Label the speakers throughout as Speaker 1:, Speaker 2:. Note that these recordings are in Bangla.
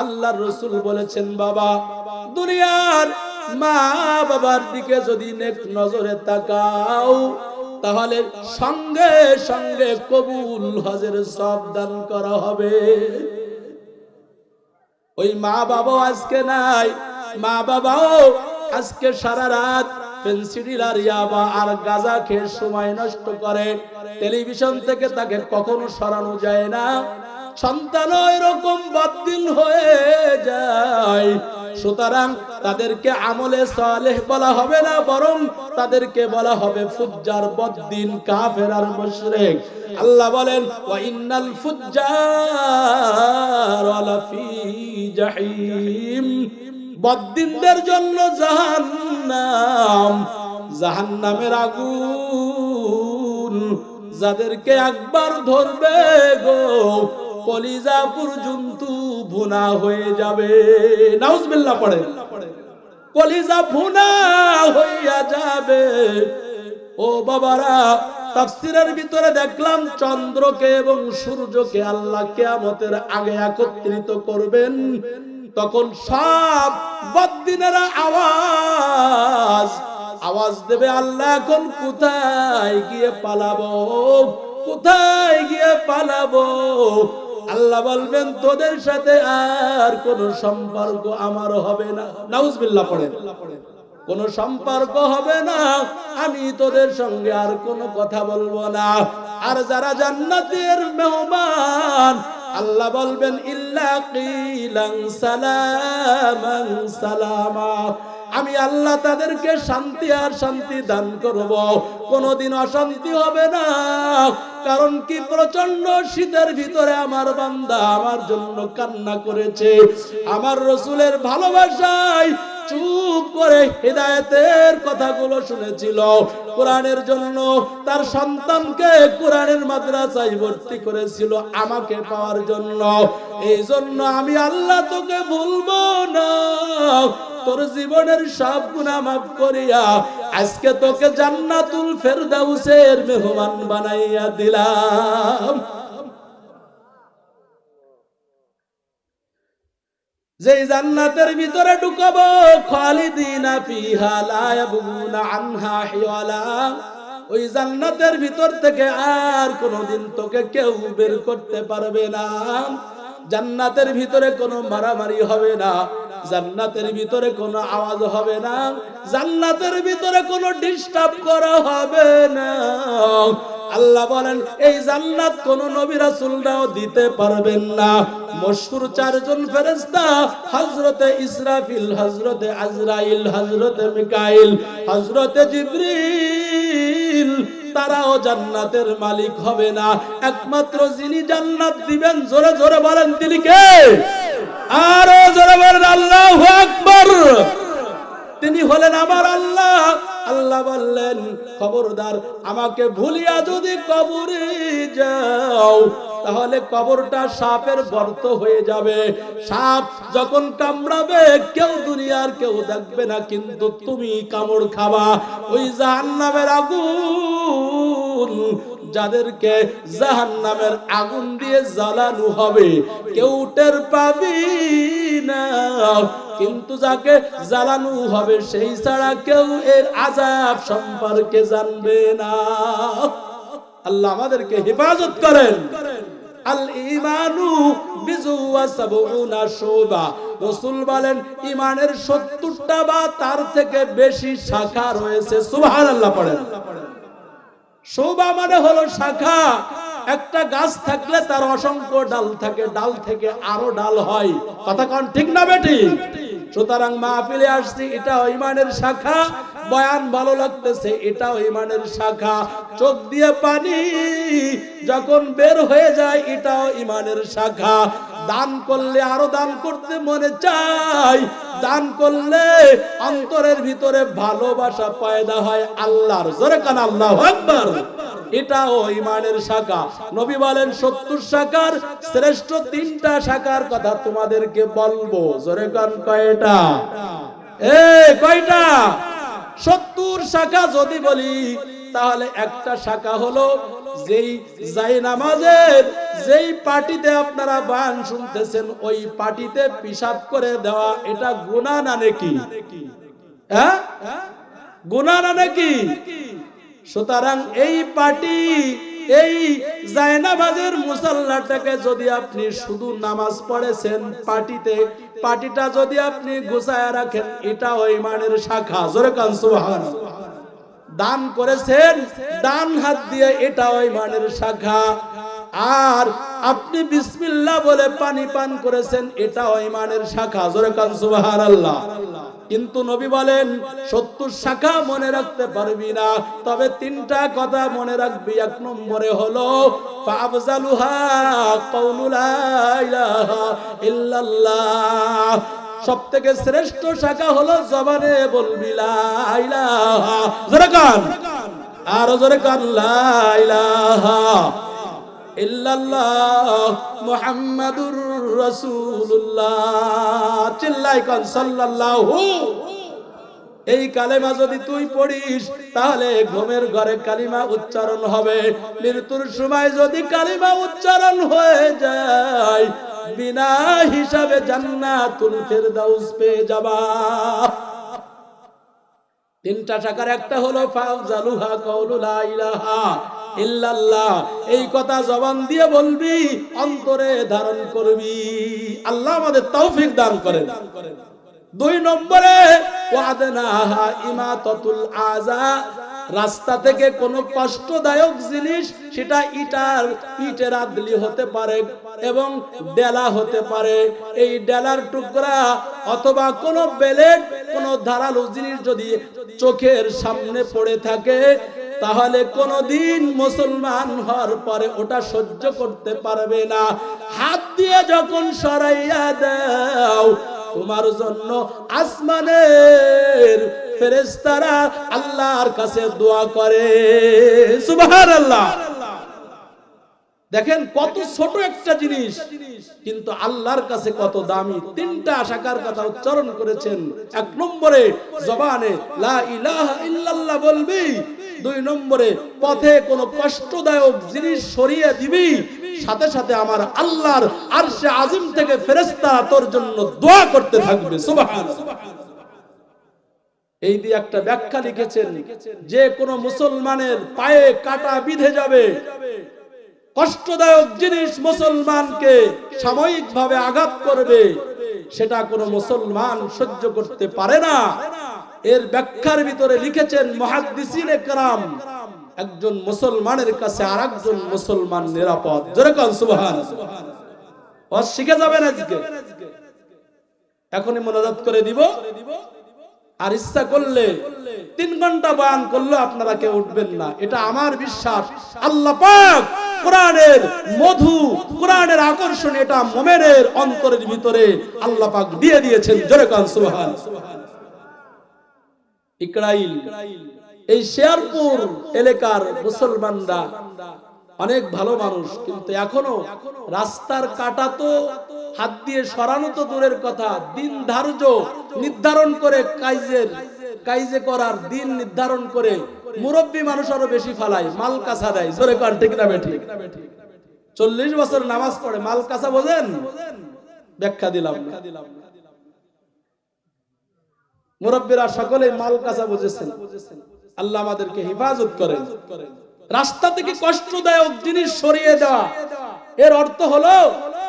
Speaker 1: আল্লাহর রসুল বলেছেন, বাবা, দুনিয়ার মা বাবার দিকে যদি নেক নজরে তাকাও, তাহলে সঙ্গে সঙ্গে কবুল হজের সব দান করা হবে। ওই মা বাবাও আজকে নাই মা বাবাও আজকে সারা রাত পেন্সিডিল আর ইয়াবা আর গাজা খেয়ে সময় নষ্ট করে। টেলিভিশন থেকে তাকে কখনো সরানো যায় না। সন্তান এরকম বাতিল হয়ে যায়। সুতরাং তাদেরকে আমলে সালেহ বলা হবে না, বরং তাদেরকে বলা হবে ফুজ্জার বদ্দিন, কাফের আর মুশরিক। আল্লাহ বলেন ওয়া ইন্নাল ফুজ্জার লাফি জাহিম। বদ্দিনদের জন্য জাহান্নাম, জাহান্নামের আগুন। যাদেরকে একবার ধরবে গো কলিজা পর্যন্ত ভুনা হয়ে যাবে। নাউজবিল্লাহ পড়ে কলিজা ভুনা হইয়া যাবে। ও বাবারা, তাফসিরের ভিতরে দেখলাম চন্দ্রকে এবং সূর্যকে আল্লাহ কিয়ামতের আগে একত্রিত করবেন। তখন সব বদ্দিনেরা আওয়াজ আওয়াজ দেবে, আল্লাহ এখন কোথায় গিয়ে পালাবো? কোথায় গিয়ে পালাবো? আল্লাহ বলবেন, তোদের সাথে আর কোন সম্পর্ক আমার হবে না। নাউজবিল্লাহ কোন সম্পর্ক হবে না। আমি তোদের সঙ্গে আর কোনো কথা বলব না। আর যারা জান্নাতের মেহমান, আল্লাহ বলবেন, ইল্লা কিলাং সালামান সালামা। আমি আল্লাহ তাদেরকে শান্তি আর শান্তি দান করব। কোনোদিন অশান্তি হবে না। কারণ কি? প্রচণ্ড শীতের ভিতরে আমার বান্দা আমার জন্য কান্না করেছে। আমার রসুলের ভালোবাসায় চুপ করে হৃদায়তের কথাগুলো শুনেছিল। কোরআনের জন্য তার সন্তানকে কোরআনের মাদ্রাসায় ভর্তি করেছিল আমাকে পাওয়ার জন্য। এই জন্য আমি আল্লাহ তোকে ভুলবো না। তোর জীবনের সব গুনাহ মাফ করিয়া আজকে তোকে জান্নাতুল ফেরদাউসের মেহমান বানাইয়া দিলাম। যে জান্নাতের ভিতরে ঢুকাবো, খালিদিনা ফিহা লা ইয়াবগুনা আনহা হিওয়ালা। ওই জান্নাতের ভিতর থেকে আর কোনোদিন তোকে কেউ বের করতে পারবে না। জান্নাতের ভিতরে কোনো মারামারি হবে না। জান্নাতের ভিতরে কোনো আওয়াজ হবে না, জান্নাতের ভিতরে কোনো ডিস্টার্ব করা হবে না। আল্লাহ বলেন, এই জান্নাত কোন নবী রাসূলরাও দিতে পারবেন না। মশহুর চারজন ফেরেশতা, হযরতে ইসরাফিল, হযরতে আজরাইল, হযরতে মিকাইল, হযরতে জিবরিল, তারাও জান্নাতের মালিক হবে না। একমাত্র যিনি জান্নাত দিবেন, জোরে জোরে বলেন, তিনি কে? আরও জোরে বলেন, আল্লাহু আকবার। তিনি হলেন আমার আল্লাহ। আল্লাহ বললেন, খবরদার, আমাকে ভুলিয়া যদি কবরে যাও, তাহলে কবরটা সাপের গর্ত হয়ে যাবে। সাপ যখন কামড়াবে, কেউ দুনিয়ার কেউ দেখবে না, কিন্তু তুমি কামড় খাবা। ওই জাহান্নামের আগুন যাদেরকে জাহান নামের আগুন দিয়ে জ্বালানো হবে, কেউ টের পাবি না। কিন্তু যাকে জ্বালানো হবে, সেই ছাড়া কেউ এর আজাব সম্পর্কে জানবে না। আল্লাহ আমাদেরকে হেফাজত করেন। আল ইমানু বিজুয়া সাবউনা শুবা। রাসূল বলেন ইমানের 70টা বা তার থেকে বেশি শাখা রয়েছে। সুবহানাল্লাহ পড়েন। শোভা মানে হলো শাখা। একটা গাছ থাকলে তার অসংখ্য ডাল থাকে, ডাল থেকে আরও ডাল হয়। কথা কন ঠিক না বেটি? সুতরাং মাহফিলে আসছি এটা ইমানের শাখা। বয়ান ভালো লাগতেছে, এটাও ইমানের শাখা। চোখ দিয়ে পানি যখন বের হয়ে যায়, এটাও ইমানের শাখা। দান করলে আরও দান করতে মনে চাই। দান করলে অন্তরের ভিতরে ভালোবাসা পয়দা হয় আল্লাহর। জোরে কান আল্লাহ আকবার। এটাও ইমানের শাখা। নবী বলেন, সত্তর শাখার, শ্রেষ্ঠ তিনটা শাখার কথা তোমাদেরকে বলব। জোরে কান কয়টা? এ, কয়টা? সত্তর শাখা যদি বলি তাহলে একটা শাখা হলো যেই যাই নামাজের, যেই পার্টিতে আপনারা বান শুনতেছেন, ওই পার্টিতে পিসাব করে দেওয়া, এটা গুনাহ না নাকি? হ্যাঁ? গুনাহ না নাকি? সুতরাং এই পার্টি, এই জায়নামাজের মুসাল্লাটাকে যদি আপনি শুধু নামাজ পড়েছেন পার্টিতে, পার্টিটা যদি আপনি গোছায় রাখেন, এটা ওই মানের শাখা। জোরে কান সুবহানাল্লাহ। দান করেছেন, ডান হাত দিয়ে এটা ওই মানের শাখা। আর আপনি বিসমিল্লাহ বলে পানি পান করেছেন, এটা ওই মানের শাখা। জোরে কান, সুবহানাল্লাহ। কিন্তু নবী বলেন, সত্তর শাখা মনে রাখতে পারবি না। তবে তিনটা কথা মনে রাখবি। এক নম্বরে হলো ইল্লাল্লাহ। সব থেকে শ্রেষ্ঠ শাখা হলো জবানে বলবি জোরে কান। আর জোরে কান, লা ইলাহা ইল্লাল্লাহ চিল্লাই কান, সাল্লাল্লাহু। এই কালেমা যদি তুই পড়িস, তাহলে ঘুমের ঘরে কালিমা উচ্চারণ হবে। মৃত্যুর সময় যদি কালিমা উচ্চারণ হয়ে যায় বিনা হিসাবে জান্নাতুল ফেরদাউস পেয়ে যাবা। তিনটা টাকার একটা হলো, ফাউজালুহা কাউলু লা ইলাহা ইল্লাল্লাহ। এই কথা জবান দিয়ে বলবি, অন্তরে ধারণ করবি। আল্লাহ আমাদের তৌফিক দান করেন। দুই নম্বরে, ওয়াদনাহা ইমাতাতুল আযা রাস্তা থেকে কোনো কষ্টদায়ক জিনিস, সেটা ইটার, ইটের আদলি হতে পারে এবং ডেলা হতে পারে। এই ডেলার টুকরা অথবা কোনো বেলেট, কোনো ধারালো জিনিস যদি চোখের সামনে পড়ে থাকে, তাহলে কোনদিন মুসলমান হওয়ার পরে ওটা সহ্য করতে পারবে না। হাত দিয়ে যখন সরাইয়া দাও, তোমার জন্য আসমানের ফেরেস্তারা আল্লাহর কাছে দোয়া করে। সুবহানাল্লাহ। দেখেন কত ছোট একটা জিনিস, কিন্তু আল্লাহর কাছে কত দামি। তিনটা শাখার কথা উচ্চারণ করেছেন। এক নম্বরে জবানে লা ইলাহা ইল্লাল্লাহ বলবি, দুই নম্বরে পথে কোনো কষ্টদায়ক জিনিস সরিয়ে দিবি, সাথে সাথে আমার আল্লাহর আরশে আজিম থেকে ফেরেশতা তোর জন্য দোয়া করতে থাকবে। সুবহানাল্লাহ। এই দিয়ে একটা ব্যাখ্যা লিখেছেন যে কোন মুসলমানের পায়ে কাটা বিধে যাবে। কষ্টদায়ক জিনিস মুসলমানকে সাময়িকভাবে আঘাত করবে, সেটা কোন মুসলমান সহ্য করতে পারে না। এর ব্যাখ্যার ভিতরে লিখেছেন মহাদ্দিসিন একরাম, একজন মুসলমানের কাছে আর একজন মুসলমান নিরাপদ। যেরকম সুবহান। শিখে যাবেন আজকে। এখনই মনোজাত করে দিব। আর ইচ্ছা করলে তিন ঘণ্টা বয়ান করলে আপনারা কেউ উঠবেন না। এটা আমার বিশ্বাস। আল্লাহ পাক কোরআনের মধু, কোরআনের আকর্ষণ এটা মোমেনের অন্তরের ভিতরে আল্লাহ পাক দিয়ে দিয়েছেন। জোরে কান, সুবহান। ইকরাইল, এই শেরপুর এলাকার মুসলমানরা অনেক ভালো মানুষ, কিন্তু এখনও রাস্তার কাটা তো হাত দিয়ে সরানো তো দূরের কথা। দিন ধার্য নির্ধারণ করে কাইজের, কাইজে করার দিন নির্ধারণ করে মুরব্বী মানুষ আরও বেশি ফালায়, মাল কাছা দেয়। জোরে কান, ঠিক না বেঠিক? চল্লিশ বছর নামাজ পড়ে, মাল কাছা বোঝেন? ব্যাখ্যা দিলাম। মুরব্বীরা সকলে মাল কাছা বুঝেছেন। আল্লাহ আমাদেরকে হেফাজত করেন। রাস্তা থেকে কষ্টদায়ক জিনিস সরিয়ে দেওয়া। এর অর্থ হলো,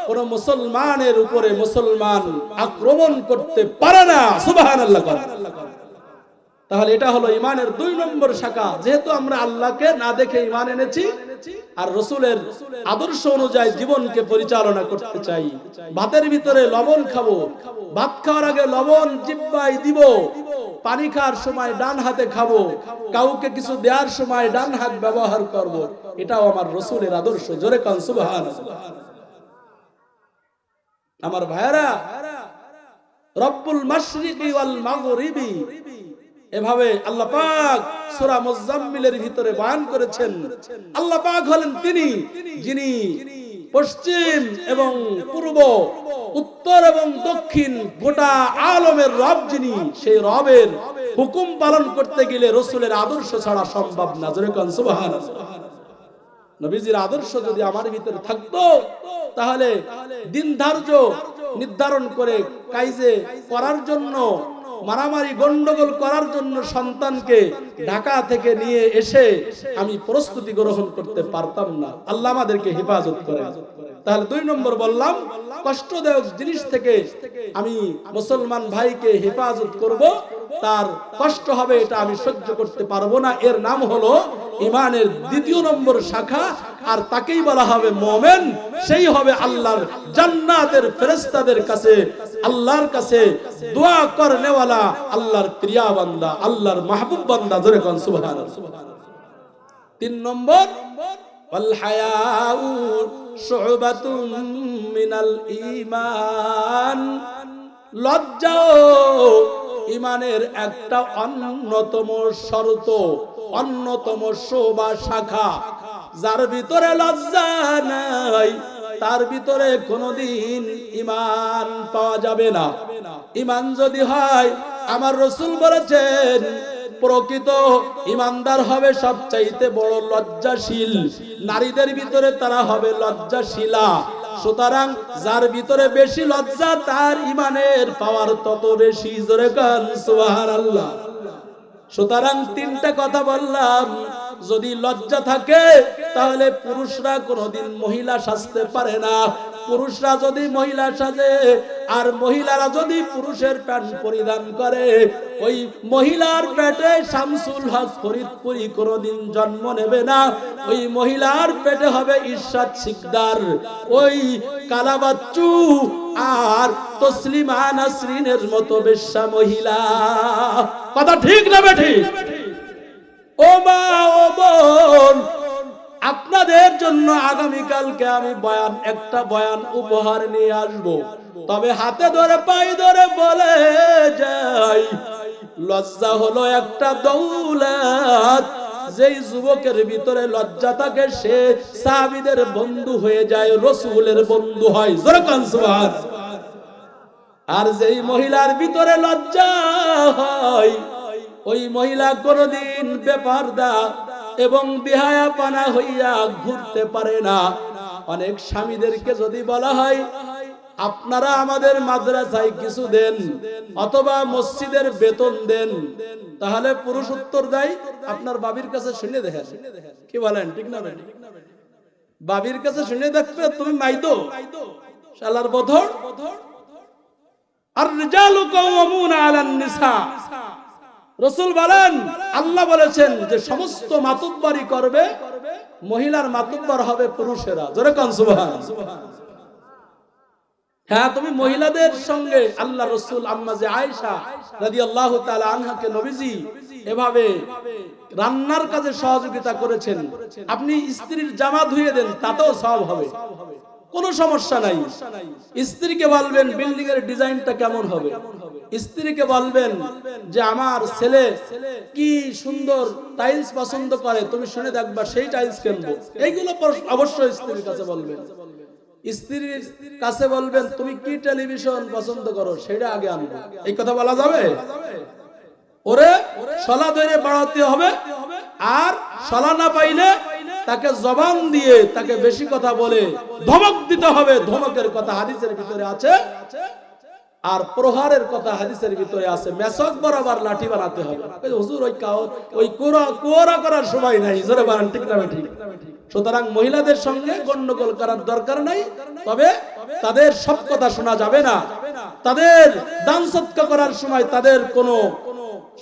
Speaker 1: কোন মুসলমানের উপরে মুসলমান আক্রমণ করতে পারে না সুবাহ আল্লাহ তাহলে এটা হলো ইমানের দুই নম্বর শাখা। যেহেতু আমরা আল্লাহকে না দেখে ইমান এনেছি আর রসুলের আদর্শ অনুযায়ী জীবনকে পরিচালনা করতে চাই। ভাতের ভিতরে লবণ খাব। ভাত খাওয়ার আগে লবণ জিব্বাই দিব। পানি খাওয়ার সময় ডান হাতে খাব। কাউকে কিছু দেওয়ার সময় ডান হাত ব্যবহার করব। এটাও আমার রসুলের আদর্শ। জোরে কান সুবহান আমার ভাইরা রব্বুল মাশরিকি ওয়াল মাগরিবি এভাবে আল্লাহ পাক সূরা মুজাম্মিলের ভিতরে বয়ান করেছেন। আল্লাহ পাক হলেন তিনি, যিনি পশ্চিম এবং পূর্ব, উত্তর এবং দক্ষিণ গোটা আলমের রব যিনি, সেই রবের হুকুম পালন করতে গেলে রসুলের আদর্শ ছাড়া সম্ভব না। যেরকম সুবাহান নবীজির আদর্শ যদি আমার ভিতরে থাকতো, তাহলে দিন ধার্য নির্ধারণ করে কাইজে করার জন্য মারামারি গন্ডগোল করার জন্য সন্তানকে ঢাকা থেকে নিয়ে এসে আমি প্রস্তুতি গ্রহণ করতে পারতাম না। আল্লাহ আমাদেরকে হেফাজত করে তাহলে দুই নম্বর বললাম, কষ্টদায়ক জিনিস থেকে আমি মুসলমান ভাইকে হেফাজত করব। তার কষ্ট হবে এটা আমি সহ্য করতে পারব না। এর নাম হলো ইমানের দ্বিতীয় নম্বর শাখা, আর তাকেই বলা হবে মোমেন। সেই হবে আল্লাহর জান্নাতের ফেরেস্তাদের কাছে আল্লাহর কাছে দোয়া করনেওয়ালা আল্লাহর প্রিয়া বান্দা, আল্লাহর মাহবুব বান্দা, ধরে কন সুবহান তিন নম্বর ওয়াল হায়াউ শুবাতুন মিনাল ঈমান। লজ্জাও ইমানের একটা অন্যতম শর্ত, অন্যতম শোভা শাখা, যার ভিতরে লজ্জা নাই তার ভিতরে কোনোদিন ইমান পাওয়া যাবে না। ইমান যদি হয়, আমার রসুল বলেছেন, প্রকৃত ইমানদার হবে সবচাইতে বড় লজ্জাশীল। নারীদের ভিতরে তারা হবে লজ্জাশীলা। সুতরাং যার ভিতরে বেশি লজ্জা, তার ইমানের পাওয়ার তত বেশি। জোরে সুবহানাল্লাহ। সুতরাং তিনটা কথা বললাম। যদি লজ্জা থাকে, তাহলে পুরুষরা কোনোদিন মহিলা সাজতে পারে না। পুরুষরা যদি মহিলা সাজে, আর মহিলারা যদি পুরুষের প্যান্ট পরিধান করে, ওই মহিলার পেটে শামসুল হক ফরিদপুরি কোনোদিন জন্ম নেবে না। ওই মহিলার পেটে হবে ঈর্ষাদ শিকদার ওই কালাবাচ্চু আর তসলিমা নাসরিনের মতো বেশ্যা মহিলা। কথা ঠিক না বেঠিক ও মা ও আপনাদের জন্য আগামীকালকে আমি বয়ান, একটা বয়ান উপহার নিয়ে আসব। তবে হাতে ধরে পাই ধরে বলে যাই, লজ্জা হলো একটা দৌলত। যেই যুবকের ভিতরে লজ্জা থাকে, সে সাহাবিদের বন্ধু হয়ে যায়, রসুলের বন্ধু হয়। জোরে কান সুবহানাল্লাহ। আর যেই মহিলার ভিতরে লজ্জা হয়, ওই মহিলা কোনদিন ব্যাপার দা এবং বিহায়া পানা হইয়া ঘুরতে পারে না। অনেক স্বামীদেরকে যদি বলা হয়, আপনারা আমাদের মাদ্রাসায় কিছু দেন অথবা মসজিদের বেতন দেন, তাহলে পুরুষ উত্তর দেয় আপনার বাবির কাছে শুনে দেখেন। কি বলেন, ঠিক না বাবির কাছে শুনে দেখবে, তুমি মাইদো, শালার বধর। আর রিজালু কাওয়ামুনা আলান নিসা। রসুল বলেন, আল্লাহ বলেছেন যে সমস্ত মাতুব্বারি করবে, মহিলার মাতুব্বার হবে পুরুষেরা। জোরে কান হ্যাঁ তুমি মহিলাদের সঙ্গে আল্লাহ রসুল আম্মা আয়েশা রাদিয়াল্লাহু তাআলা আনহাকে নবীজি এভাবে রান্নার কাজে সহযোগিতা করেছেন। আপনি স্ত্রীর জামা ধুয়ে দেন, তাতেও সব হবে। কোনো সমস্যা নাই। স্ত্রীকে বলবেন, বিল্ডিং এর ডিজাইনটা কেমন হবে? স্ত্রীকে বলবেন যে, আমার ছেলে কি সুন্দর টাইলস পছন্দ করে, তুমি শুনে দেখবা সেই টাইলস কিনবো। এইগুলো অবশ্যই স্ত্রীর কাছে বলবেন। স্ত্রীর কাছে বলবেন, তুমি কি টেলিভিশন পছন্দ করো, সেটা আগে আনব। এই কথা বলা যাবে? ওরে সলা ধরে বাড়াতে হবে, আর সলা না পাইলে তাকে জবান দিয়ে তাকে বেশি কথা বলে ধমক দিতে হবে। ধমকের কথা হাদিসের ভিতরে আছে। আর প্রহারের কথা হাদিসের ভিতরে আছে। মেসক বরাবর লাঠি বানাতে হবে। হুজুর, ওই কাও ওই কোরা কোরা করার সময় নাই। জোরে বানান ঠিক না ঠিক? সুতরাং মহিলাদের সঙ্গে গন্ডগোল করার দরকার নাই। তবে তাদের সব কথা শোনা যাবে না। তাদের দান সৎকার করার সময় তাদের কোনো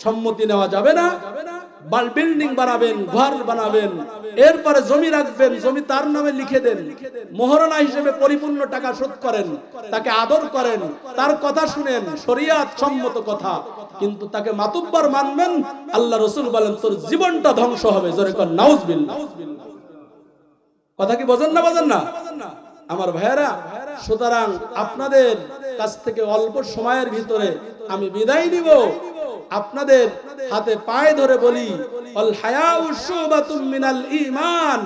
Speaker 1: সম্মতি নেওয়া যাবে না। বিল্ডিং বানাবেন, ঘর বানাবেন, এরপরে জমি রাখবেন, জমি তার নামে লিখে দেন মোহরনা হিসেবে পরিপূর্ণ টাকা শোধ করেন, তাকে আদর করেন, তার কথা শুনেন, শরিয়াত সম্মত কথা, কিন্তু তাকে মাতুব্বার মানবেন, আল্লাহ রসুল বলেন, তোর জীবনটা ধ্বংস হবে। জোরে কর নাউজবিল্লাহ। কথা কি বোঝেন না বোঝেন না? আমার ভাইয়েরা, সুতরাং আপনাদের কাছ থেকে অল্প সময়ের ভিতরে আমি বিদায় নিব। আপনাদের হাতে পায়ে ধরে বলি মিনাল ঈমান।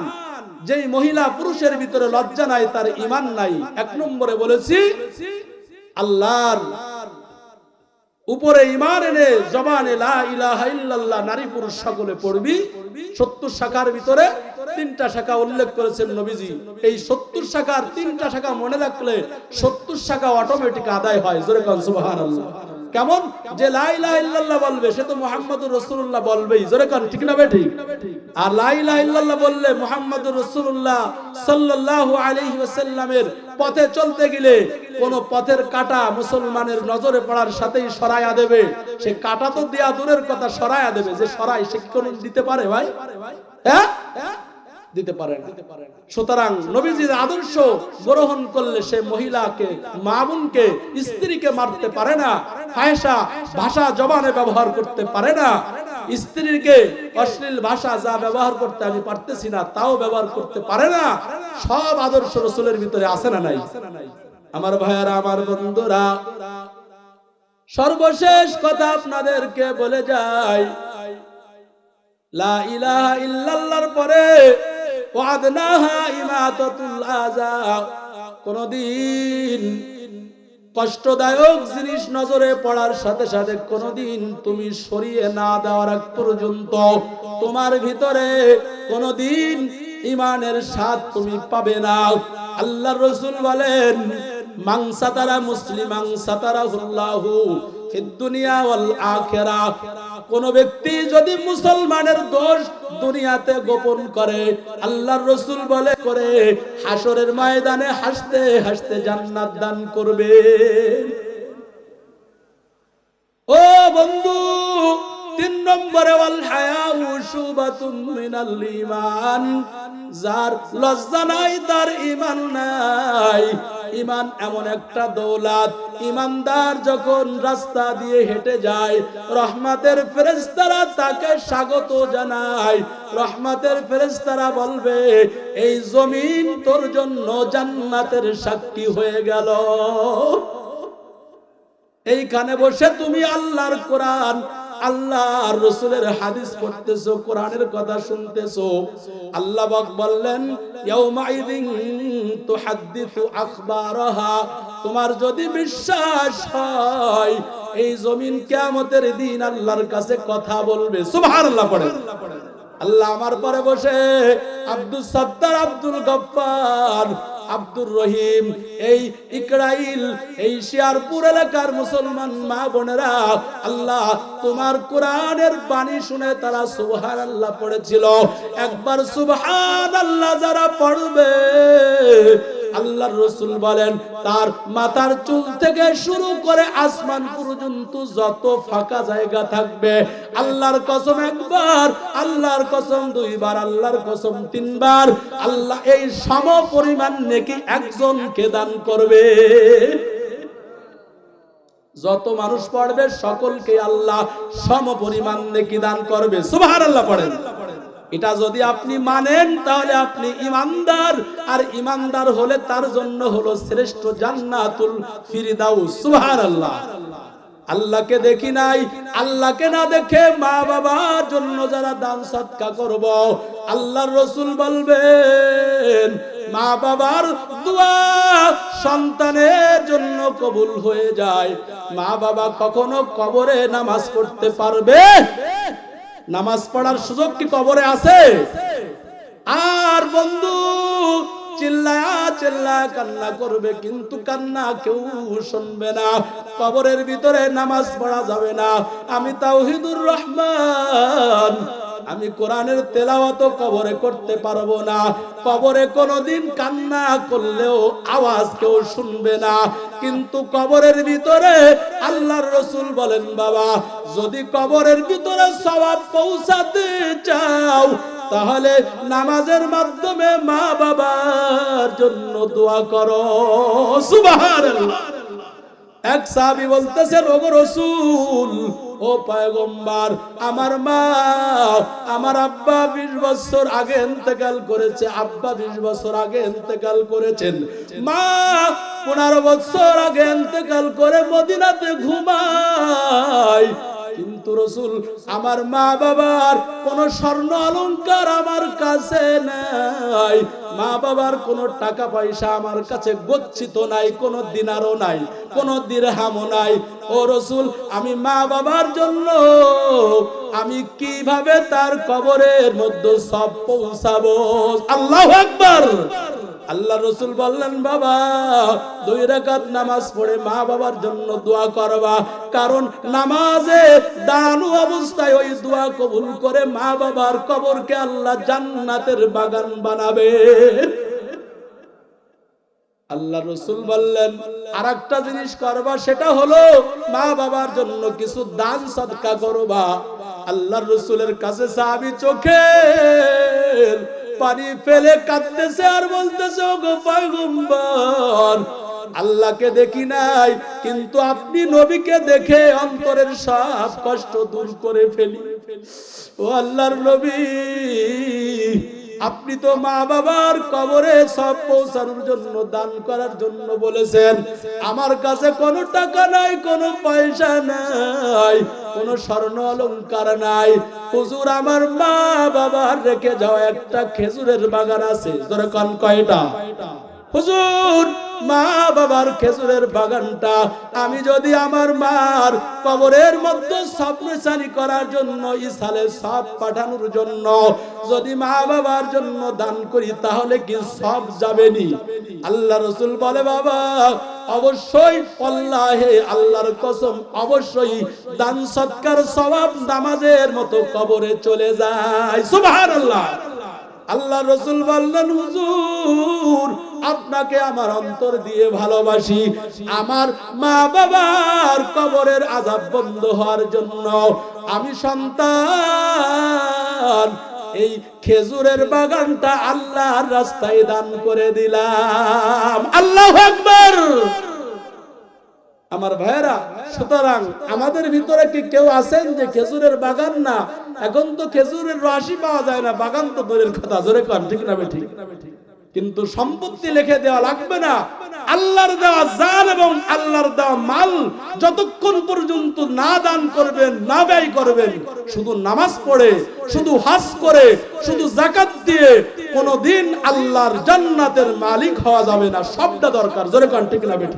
Speaker 1: যেই মহিলা পুরুষের ভিতরে লজ্জা নাই, তার ঈমান নাই। এক নম্বরে বলেছি, আল্লাহর উপরে ইমান এনে ইল্লাল্লাহ নারী পুরুষ সকলে পড়বি। সত্তর শাখার ভিতরে তিনটা শাখা উল্লেখ করেছেন নবীজি। এই সত্তর শাখার তিনটা শাখা মনে রাখলে সত্তর শাখা অটোমেটিক আদায় হয়। জোরে কান, সুবহানাল্লাহ। কেমন? যে লা ইলাহা বলবে, সে তো মুহাম্মাদুর রাসূলুল্লাহ বলবেই। জোরে কান, ঠিক না বেঠি আর লা ইলাহা বললে মুহাম্মাদুর রাসূলুল্লাহ সাল্লাল্লাহু আলাইহি ওয়াসাল্লামের পথে চলতে গেলে কোন পথের কাটা মুসলমানের নজরে পড়ার সাথেই সরায়া দেবে। সে কাটা তো দেয়া দূরের কথা সরায়া দেবে। যে সরাই সে দিতে পারে ভাই? হ্যাঁ? দিতে পারে না। সুতরাং নবীজির আদর্শ গ্রহণ করলে সে মহিলাকে মা বোনকে স্ত্রীকে মারতে পারে না। ফায়সা ভাষা, জবানে ব্যবহার করতে পারে না। স্ত্রীকে অশ্লীল ভাষা যা ব্যবহার করতে আমি পারতেছি না, তাও ব্যবহার করতে পারে না। সব আদর্শ রসুলের ভিতরে আছে না নাই? আমার ভাইয়ারা, আমার বন্ধুরা, সর্বশেষ কথা আপনাদেরকে বলে যাই। লা ইলাহা ইল্লাল্লাহর পরে কোনদিন কষ্টদায়ক জিনিস নজরে পড়ার সাথে সাথে কোনদিন তুমি সরিয়ে না দেওয়ার আগ পর্যন্ত তোমার ভিতরে কোনদিন ইমানের স্বাদ তুমি পাবে না। আল্লাহ রাসূল বলেন, মান সাতারা মুসলিমান সাতারাহুল্লাহু ফিদ দুনিয়া ওয়াল আখিরাহ কোন ব্যক্তি যদি মুসলমানের দোষ দুনিয়াতে গোপন করে, আল্লাহর রসুল বলে করে হাসরের ময়দানে হাসতে হাসতে জান্নাত দান করবে। ও বন্ধু, তিন নম্বরে যার লজ্জা নাই, তার ইমান নাই। ঈমান এমন একটা দৌলাত। ঈমানদার যখন রাস্তা দিয়ে হেঁটে যায়, রহমাতের ফেরেশতারা তাকে স্বাগত জানায়। রহমাতের ফেরেশতারা বলবে, এই জমিন তোর জন্য জান্নাতের সাক্ষী হয়ে গেল। এইখানে বসে তুমি আল্লাহর কোরআন আল্লাহর রসুলের হাদিস পড়তেছো, কোরআনের কথা শুনতেছো। আল্লাহ বললেন তোমার যদি বিশ্বাস হয়, এই জমিন কিয়ামতের দিন আল্লাহর কাছে কথা বলবে। সুবহানাল্লাহ পড়েন। আল্লাহ আমার পরে বসে আব্দুল সত্তার, আব্দুল গফফার আব্দুর রহিম, এই ইকরাইল, এই শিয়ারপুর এলাকার মুসলমান মা বোনেরা, আল্লাহ তোমার কোরআনের বাণী শুনে তারা সুবহান আল্লাহ পড়েছিল। একবার সুবহান আল্লাহ যারা পড়বে আল্লাহর রসুল বলেন, তার মাথার চুল থেকে শুরু করে আসমান পর্যন্ত যত ফাঁকা জায়গা থাকবে, আল্লাহর কসম একবার, আল্লাহর কসম দুইবার, আল্লাহর কসম তিনবার, আল্লাহ এই সম পরিমাণ নেকি একজনকে দান করবে। যত মানুষ পড়বে, সকলকে আল্লাহ সম পরিমাণ নেকি দান করবে। সুবহানাল্লাহ পড়েন। এটা যদি আপনি মানেন, তাহলে আপনি ইমানদার। আর ইমানদার হলে তার জন্য হলো শ্রেষ্ঠ জান্নাতুল ফিরদাউস, সুবহানাল্লাহ। আল্লাহকে দেখি নাই, আল্লাহকে না দেখে মা বাবার জন্য যারা দান সৎকা করব, আল্লাহর রসুল বলবেন, মা বাবার দোয়া সন্তানের জন্য কবুল হয়ে যায়। মা বাবা কখনো কবরে নামাজ পড়তে পারবে? নামাজ পড়ার সুযোগ কি কবরে আছে? আর বন্ধু, চিল্লায়া চিল্লা কান্না করবে, কিন্তু কান্না কেউ শুনবে না। কবরের ভিতরে নামাজ পড়া যাবে না। আমি তাওহিদুর রহমান আমি কোরআনের তেলাওয়াত কবরে করতে পারব না। কবরে কোনোদিন কান্না করলেও আওয়াজ কেউ শুনবে না। কিন্তু কবরের ভিতরে আল্লাহর রসুল বলেন, বাবা, যদি কবরের ভিতরে সবাব পৌঁছাতে চাও, তাহলে নামাজের মাধ্যমে মা বাবার জন্য দোয়া করো। সুবহানাল্লাহ। এক সাহাবি বলতেছেন ওগো রসুল ও পায়গম্বার, আমার মা, আমার আব্বা বিশ বছর আগে এতেকাল করেছে, আব্বা বিশ বছর আগে এতেকাল করেছেন। মা, পনেরো বছর আগে এতেকাল করে মদিনাতে ঘুমায়। কিন্তু রসুল আমার মা বাবার কোন স্বর্ণ অলংকার আমার কাছে নাই। মা বাবার কোন টাকা পয়সা আমার কাছে গচ্ছিত নাই, কোন দিনারও নাই, কোন দিরহামও নাই। ও রসুল, আমি মা বাবার জন্য আমি কীভাবে তার কবরের মধ্যে সব পৌঁছাবো? আল্লাহ একবার আল্লাহ রসুল বললেন, বাবা, দুই রাকাত নামাজ পড়ে মা বাবার জন্য দোয়া করবা। কারণ নামাজে দাঁড়ানো অবস্থায় ওই দোয়া কবুল করে মা বাবার কবরকে আল্লাহ জান্নাতের বাগান বানাবে। আল্লাহ রসুল বললেন আর একটা জিনিস করবা, সেটা হলো মা বাবার জন্য কিছু দান সদকা করবা। আল্লাহ রসুলের কাছে সাহাবি চোখে পানি ফেলে কাঁদতেছে আর বলতেছে ও গো পয়গম্বর, আল্লাহকে দেখি নাই, কিন্তু আপনি নবীকে দেখে অন্তরের সব কষ্ট দূর করে ফেলি। ও আল্লাহর নবী আপনি তো মা বাবার কবরে সব পৌঁছানোর জন্য দান করার জন্য বলেছেন। আমার কাছে কোনো টাকা নাই, কোনো পয়সা নাই, কোনো স্বর্ণ অলঙ্কার নাই। হুজুর, আমার মা বাবার রেখে যাওয়া একটা খেজুরের বাগান আছে। ধরে কন কয়টা? হুজুর, মা বাবার খেজুরের বাগানটা আমি যদি আমার মার কবরের মধ্যে স্বপ্নচারী করার জন্য, ইসালে সব পাঠানোর জন্য, যদি মা বাবার জন্য দান করি, তাহলে কি সব যাবেনি? আল্লাহ রসুল বলে, বাবা, অবশ্যই, আল্লাহে, আল্লাহর কসম, অবশ্যই দান সৎকার সবাব নামাজের মতো কবরে চলে যায়। সুবহানাল্লাহ। আল্লাহ রসুল বললেন, হুজুর, আপনাকে আমার অন্তর দিয়ে ভালোবাসি। আমার মা বাবার কবরের আজাব বন্ধ হওয়ার জন্য আমি সন্তান। এই খেজুরের বাগানটা আল্লাহর রাস্তায় দান করে দিলাম। আল্লাহ আকবার। আমার ভাইয়েরা, সুতরাং আমাদের ভিতরে কি কেউ আছেন যে খেজুরের বাগান না? এখন তো খেজুরের রসই পাওয়া যায় না, বাগান তো দূরের কথা, জোরে কর ঠিক না ঠিক কিন্তু সম্পত্তি লিখে দেওয়া লাগবে না। আল্লাহর দেওয়া জান এবং আল্লাহর দেওয়া মাল যতক্ষণ পর্যন্ত না দান করবেন, না ব্যয় করবেন, শুধু নামাজ পড়ে, শুধু হাজ করে, শুধু জাকাত দিয়ে কোনদিন আল্লাহর জান্নাতের মালিক হওয়া যাবে না। সবটা দরকার, জোরে কন, ঠিক না বেঠিক?